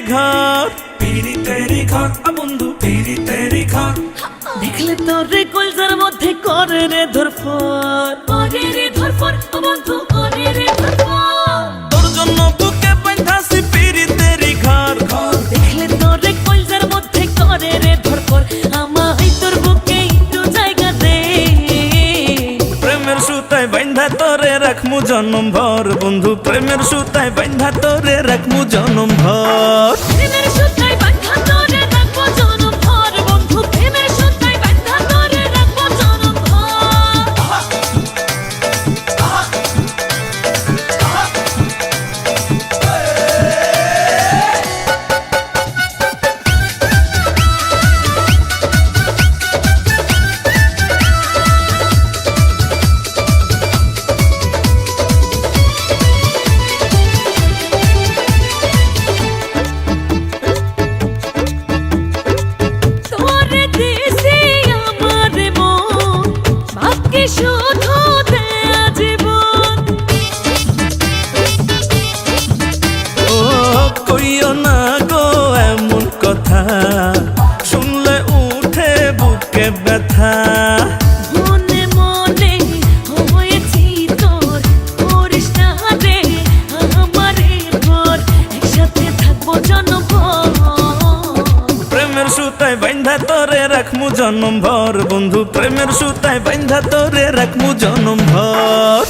ঘর। পিড়ি তেরি ঘর। বন্ধু। পিড়ি তেরি ঘর। দেখলে তোর রে কলজার মধ্যে করে রে ধরফর। করে রে ধরফর বন্ধু করে রে ধরফর। তোর জন্য বুকে বাঁধাছি পিরিতেরি ঘর। ঘর। দেখলে তোর রে কলজার মধ্যে করে রে ধরফর। আমায় তোর বুকে একটু জায়গা দে। প্রেমের সুতায় বান্ধা তোরে রাখমু জনম ভর। বন্ধু প্রেমের সুতায় বান্ধা তোরে রাখমু জনম ভর। বাকি শুধু জীবন কথা। শুনলে উঠে বুকে ব্যথা। বান্ধা তোরে রাখমু জনম ভর। বন্ধু প্রেমের সুতায় বান্ধা তোরে রাখমু জনম ভর।